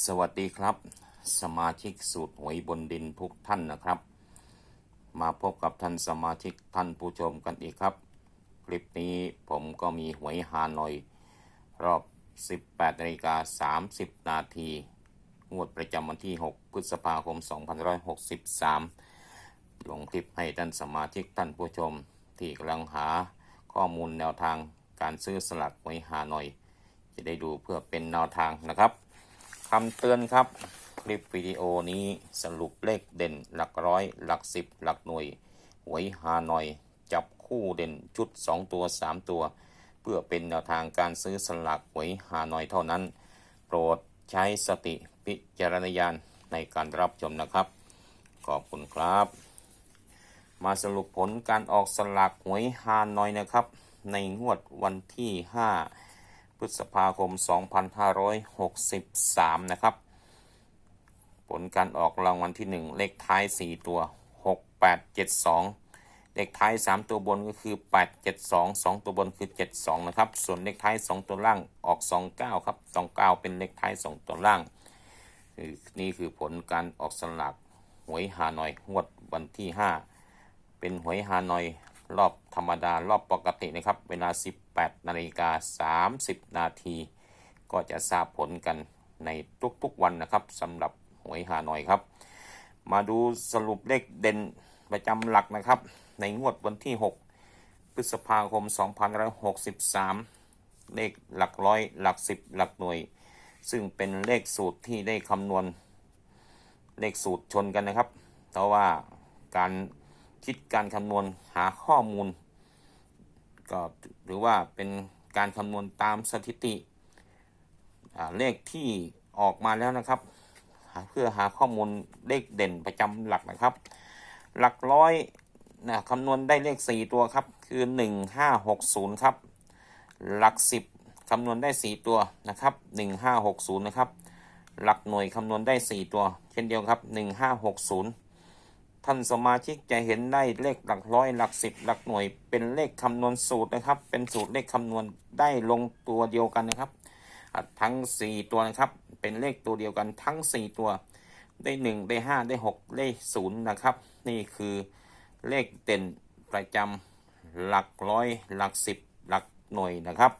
สวัสดีครับ สมาชิกสูตรหวยบนดินทุกท่านนะครับ มาพบกับท่านสมาชิกท่านผู้ชมกันอีกครับ คลิปนี้ผมก็มีหวยฮานอยรอบ 18นาฬิกา30 นาทีงวดประจำวันที่ 6 พฤษภาคม 2563 ลงคลิปให้ท่านสมาชิกท่านผู้ชม ที่กำลังหาข้อมูลแนวทางการซื้อสลักหวยฮานอย จะได้ดูเพื่อเป็นแนวทางนะครับ คำเตือนครับ คลิปวิดีโอนี้สรุปเลขเด่นหลักร้อย หลักสิบหลักหน่วย หวยฮานอย จับคู่เด่นชุด 2 ตัว 3 ตัว เพื่อเป็นแนวทางการซื้อสลากหวยฮานอยเท่านั้น โปรดใช้สติพิจารณญาณในการรับชมนะครับ ขอบคุณครับ มาสรุปผลการออกสลากหวยฮานอยนะครับ ในงวดวันที่ 5 พฤษภาคม 2563 นะครับ ผลการออกรางวัลที่ 1 เลขท้าย 4 ตัว 6872 เลขท้าย 3 ตัวบนก็คือ 872 2 ตัวบนคือ 72 นะครับ ส่วนเลขท้าย 2 ตัวล่างออก 29 ครับ 29 เป็นเลขท้าย 2 ตัวล่าง นี่คือผลการออกสลากหวยฮานอยงวดวันที่ 5 เป็นหวยฮานอย รอบธรรมดารอบปกตินะครับ เวลา 18นาฬิกา30 นาที ก็จะทราบผลกันในทุกๆวันนะครับสำหรับหวยฮานอยครับ มาดูสรุปเลขเด่นประจำหลักนะครับ ในงวดวันที่ 6 พฤษภาคม 2563 เลขหลักร้อยหลักสิบหลักหน่วย ซึ่งเป็นเลขสูตรที่ได้คำนวณเลขสูตรชนกันนะครับ เพราะว่าการ คิดการคำนวณหาข้อมูล ก็หรือว่าเป็นการคำนวณตามสถิติเลขที่ออกมาแล้วนะครับ เพื่อหาข้อมูลเลขเด่นประจำหลักนะครับ หลักร้อยนะคำนวณได้เลข 4 ตัวครับ คือ 1560 ครับ หลัก 10คำนวณได้ 4 ตัวนะครับ 1560 นะครับ หลักหน่วยคำนวณได้ 4 ตัว เช่นเดียวครับ 1560 ท่านสมาชิกจะเห็นได้เลขหลักร้อยหลักสิบหลักหน่วย เป็นเลขคำนวณสูตรนะครับ เป็นสูตรเลขคำนวณได้ลงตัวเดียวกันนะครับ ทั้ง 4 ตัวนะครับ เป็นเลขตัวเดียวกันทั้ง 4 ตัว ได้ 1 ได้ 5 ได้ 6 ได้0นะครับ นี่คือเลขเด่นประจำหลักร้อยหลักสิบหลักหน่วยนะครับ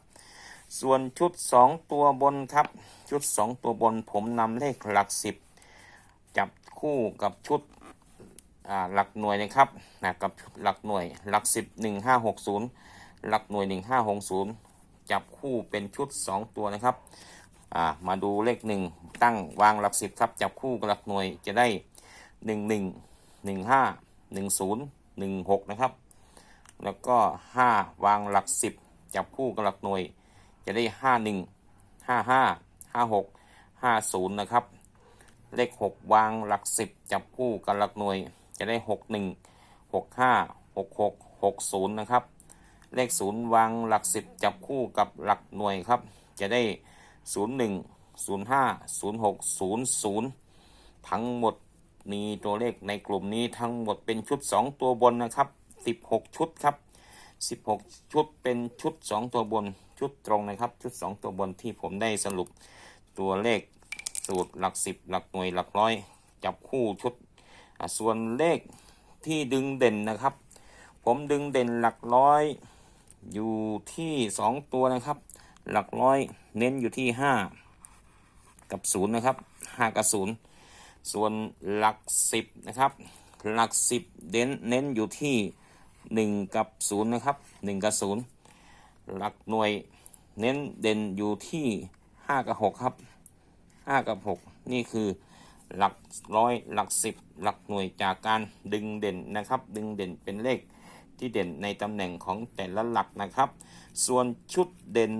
ส่วนชุด 2 ตัวบนครับ ชุด 2 ตัวบนผมนำเลขหลักสิบจับคู่กับชุด หลักหน่วยนะครับนะกับหลักหน่วยหลักสิบหนึ่งห้าหกศูนย์หลักหน่วยหนึ่งห้าหกศูนย์จับคู่เป็นชุดสองตัวนะครับมาดูเลขหนึ่งตั้งวางหลักสิบครับ จับคู่กับหลักหน่วยจะได้หนึ่งหนึ่งหนึ่งห้าหนึ่งศูนย์หนึ่งหกนะครับ แล้วก็ห้าวางหลักสิบจับคู่กับหลักหน่วยจะได้ห้าหนึ่งห้าห้าห้าหกห้าศูนย์นะครับ เลขหกวางหลักสิบจับคู่กับหลักหน่วย จะได้หกหนึ่งหกห้าหกหกหกศูนย์นะครับ เลขศูนย์วางหลักสิบจับคู่กับหลักหน่วยครับ จะได้ศูนย์หนึ่งศูนย์ห้าศูนย์หกศูนย์ศูนย์ทั้งหมดมีตัวเลขในกลุ่มนี้ทั้งหมดเป็นชุดสองตัวบนนะครับสิบหกชุดครับสิบหกชุดเป็นชุดสองตัวบนชุดตรงนะครับ ชุดสองตัวบนที่ผมได้สรุปตัวเลขสูตรหลักสิบหลักหน่วยหลักร้อย จับคู่ชุด ส่วนเลขที่ดึงเด่นนะครับ ผมดึงเด่นหลักร้อย อยู่ที่สองตัวนะครับ หลักร้อยเน้นอยู่ที่ห้ากับศูนย์นะครับห้ากับศูนย์ส่วนหลักสิบนะครับ หลักสิบเน้นเน้นอยู่ที่หนึ่งกับศูนย์นะครับหนึ่งกับศูนย์หลักหน่วยเน้นเด่นอยู่ที่ห้ากับหกครับห้ากับหกนี่คือ หลักร้อยหลักสิบหลักหน่วยจากการดึงเด่นนะครับ ดึงเด่นเป็นเลขที่เด่นในตำแหน่งของแต่ละหลักนะครับ ส่วนชุดเด่น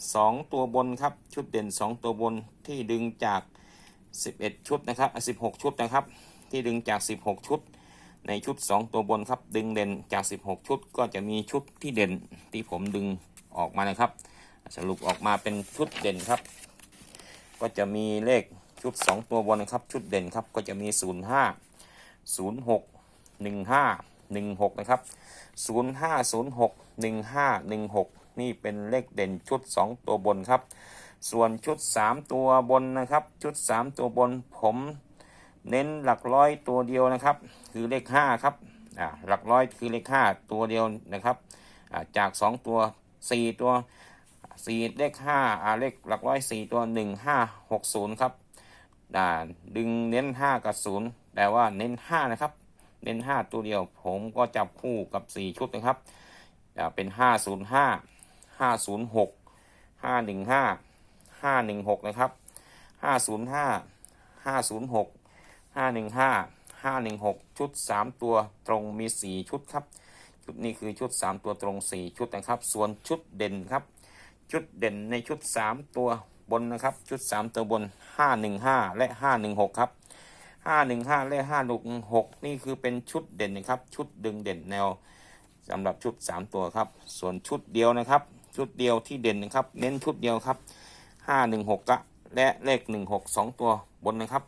2 ตัวบนครับ ชุดเด่น 2 ตัวบนที่ดึงจาก 11 ชุดนะครับ16 ชุดนะครับ ที่ดึงจาก 16 ชุด ในชุด 2 ตัวบนครับ ดึงเด่นจาก 16 ชุด ก็จะมีชุดที่เด่นที่ผมดึงออกมานะครับ สรุปออกมาเป็นชุดเด่นครับ ก็จะมีเลข ชุด 2 ตัวบนนะครับ ชุดเด่นครับก็จะมี 0 5 0 6 1 5 1 6 นะครับ 0 5 0 6 1 5 1 6 นี่เป็นเลขเด่นชุด 2 ตัวบนครับ ส่วนชุดสามตัวบนนะครับ ชุดสามตัวบนผมเน้นหลักร้อยตัวเดียวนะครับ คือเลขห้าครับอ่าหลักร้อยคือเลขห้าตัวเดียวนะครับอ่าจากสองตัวสี่ตัวสี่เลขห้าเลขหลักร้อยสี่ตัวหนึ่งห้าหกศูนย์ครับ อ่าดึงเน้นห้ากับศูนย์แต่ว่าเน้นห้านะครับ เน้นห้าตัวเดียว ผมก็จับคู่กับสี่ชุดนะครับเป็นห้าศูนย์ห้าห้าศูนย์หกห้าหนึ่งห้าห้าหนึ่งหกนะครับห้าศูนย์ห้าห้าศูนย์หกห้าหนึ่งห้าห้าหนึ่งหกชุดสามตัวตรงมีสี่ชุดครับ ชุดนี้คือชุดสามตัวตรงสี่ชุดนะครับ ส่วนชุดเด่นครับ ชุดเด่นในชุดสามตัว บนนะครับ ชุดสามตัวบนห้าหนึ่งห้าและห้าหนึ่งหกครับห้าหนึ่งห้าและห้าหนึ่งหกนี่คือเป็นชุดเด่นนะครับ ชุดดึงเด่นแนวสำหรับชุดสามตัวครับ ส่วนชุดเดียวนะครับ ชุดเดียวที่เด่นนะครับ เน้นชุดเดียวครับห้าหนึ่งหกและเลขหนึ่งหกสองตัวบนนะครับ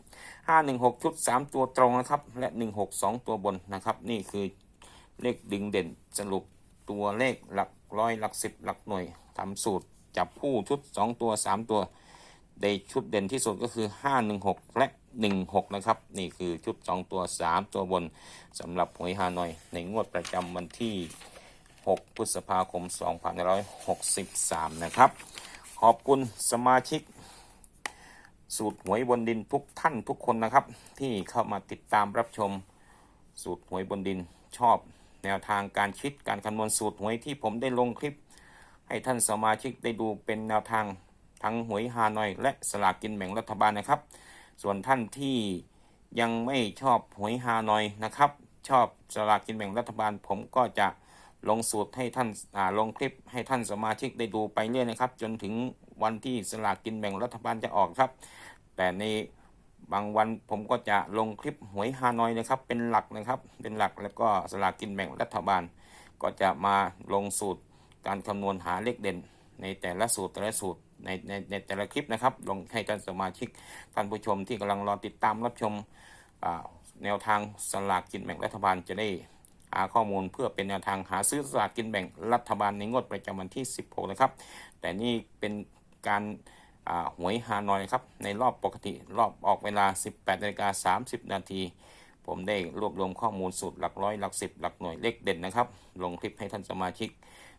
ห้าหนึ่งหกชุดสามตัวตรงนะครับ และหนึ่งหกสองตัวบนนะครับ นี่คือเลขดึงเด่นสรุปตัวเลขหลักร้อยหลักสิบหลักหน่วยทำสูตร จับคู่ชุดสองตัวสามตัวในชุดเด่นที่สุดก็คือห้าหนึ่งหกและหนึ่งหกนะครับ นี่คือชุดสองตัวสามตัวบนสำหรับหวยฮานอย ในงวดประจำวันที่ 6 พฤษภาคม 2563 นะครับ ขอบคุณสมาชิก สูตรหวยบนดินทุกท่านทุกคนนะครับ ที่เข้ามาติดตามรับชมสูตรหวยบนดินชอบแนวทางการคิดการคำนวณสูตรหวยที่ผมได้ลงคลิป ให้ท่านสมาชิกได้ดูเป็นแนวทางทั้งหวยฮานอย และสลากกินแบ่งรัฐบาลนะครับ ส่วนท่านที่ยังไม่ชอบหวยฮานอยนะครับ ชอบสลากกินแบ่งรัฐบาล ผมก็จะลงสูตรให้ท่านาลงคลิปให้ท่านสมาชิกได้ดูไปเรื่อยนะครับ จนถึงวันที่สลากกินแบ่งรัฐบาลจะออกครับ แต่ในบางวันผมก็จะลงคลิปหวยฮานอยนะครับ เป็นหลักนะครับ เป็นหลักแล้วก็สลากกินแบ่งรัฐบาล ก็จะมาลงสูตร การคำนวณหาเลขเด่นในแต่ละสูตรแต่ละสูตรในในในแต่ละคลิปนะครับ ลงให้ท่านสมาชิกท่านผู้ชมที่กำลังรอติดตามรับชมแนวทางสลากกินแบ่งรัฐบาลจะได้หาข้อมูลเพื่อเป็นแนวทางหาซื้อสลากกินแบ่งรัฐบาลในงวดประจำวันที่ 16 นะครับ แต่นี่เป็นการหวยฮานอยครับในรอบปกติรอบออกเวลา 18นาฬิกา30 นาทีผมได้รวบรวมข้อมูลสูตรหลักร้อยหลักสิบหลักหน่วยเลขเด่นนะครับ ลงคลิปให้ท่านสมาชิก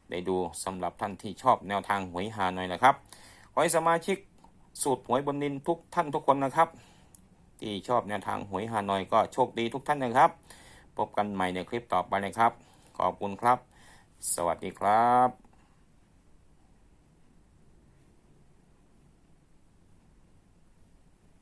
ได้ดูสำหรับท่านที่ชอบแนวทางหวยฮานอยนะครับ ขอให้สมาชิกสูตรหวยบนดินทุกท่านทุกคนนะครับ ที่ชอบแนวทางหวยฮานอยก็โชคดีทุกท่านนะครับ พบกันใหม่ในคลิปต่อไปนะครับ ขอบคุณครับ สวัสดีครับ